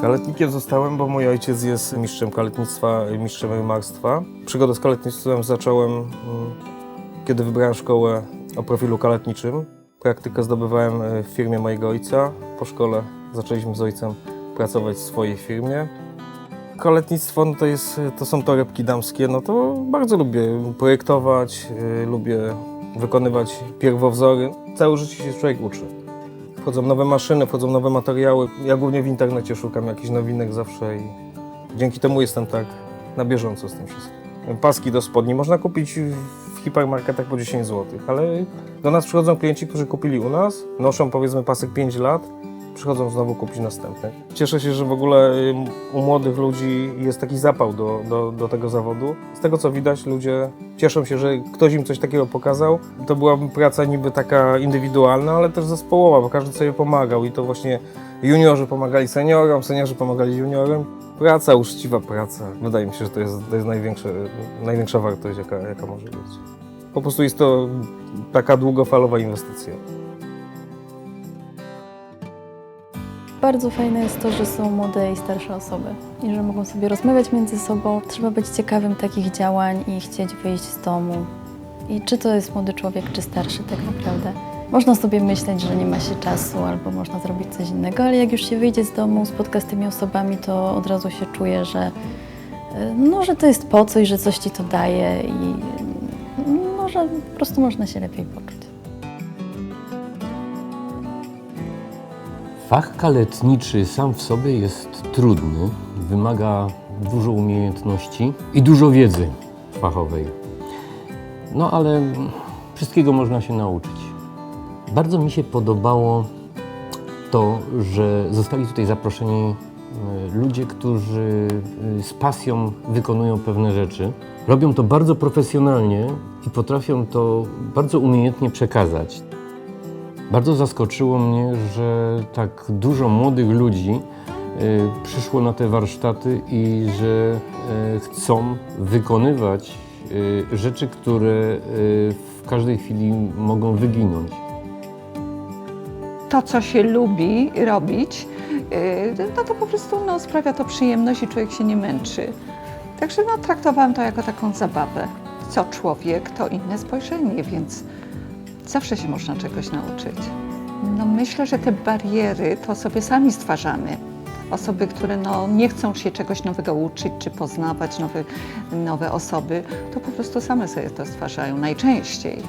Kaletnikiem zostałem, bo mój ojciec jest mistrzem kaletnictwa, mistrzem rymarstwa. Przygodę z kaletnictwem zacząłem, mm, kiedy wybrałem szkołę o profilu kaletniczym. Praktykę zdobywałem e, w firmie mojego ojca. Po szkole zaczęliśmy z ojcem pracować w swojej firmie. Kaletnictwo no to, jest, to są torebki damskie, no to bardzo lubię projektować, e, lubię wykonywać pierwowzory. Całe życie się człowiek uczy. Wchodzą nowe maszyny, wchodzą nowe materiały. Ja głównie w internecie szukam jakichś nowinek zawsze i dzięki temu jestem tak na bieżąco z tym wszystkim. Paski do spodni można kupić w hipermarketach po 10 zł, ale do nas przychodzą klienci, którzy kupili u nas, noszą powiedzmy pasek 5 lat, przychodzą znowu kupić następny. Cieszę się, że w ogóle u młodych ludzi jest taki zapał do, do, do tego zawodu. Z tego co widać, ludzie cieszą się, że ktoś im coś takiego pokazał. To była praca niby taka indywidualna, ale też zespołowa, bo każdy sobie pomagał i to właśnie juniorzy pomagali seniorom, seniorzy pomagali juniorom. Praca, uczciwa praca. Wydaje mi się, że to jest, to jest największa wartość, jaka, jaka może być. Po prostu jest to taka długofalowa inwestycja. Bardzo fajne jest to, że są młode i starsze osoby i że mogą sobie rozmawiać między sobą. Trzeba być ciekawym takich działań i chcieć wyjść z domu. I czy to jest młody człowiek, czy starszy tak naprawdę. Można sobie myśleć, że nie ma się czasu albo można zrobić coś innego, ale jak już się wyjdzie z domu, spotka z tymi osobami, to od razu się czuje, że, y, no, że to jest po coś, że coś ci to daje i no, że po prostu można się lepiej poczuć. Fach kaletniczy sam w sobie jest trudny, wymaga dużo umiejętności i dużo wiedzy fachowej. No ale wszystkiego można się nauczyć. Bardzo mi się podobało to, że zostali tutaj zaproszeni e, ludzie, którzy e, z pasją wykonują pewne rzeczy. Robią to bardzo profesjonalnie i potrafią to bardzo umiejętnie przekazać. Bardzo zaskoczyło mnie, że tak dużo młodych ludzi e, przyszło na te warsztaty i że e, chcą wykonywać e, rzeczy, które w każdej chwili mogą wyginąć. to, co się lubi robić, no to po prostu no, sprawia to przyjemność i człowiek się nie męczy. Także no, traktowałam to jako taką zabawę. Co człowiek, to inne spojrzenie, więc zawsze się można czegoś nauczyć. No, myślę, że te bariery to sobie sami stwarzamy. Osoby, które no, nie chcą się czegoś nowego uczyć czy poznawać nowe, nowe osoby, to po prostu same sobie to stwarzają najczęściej.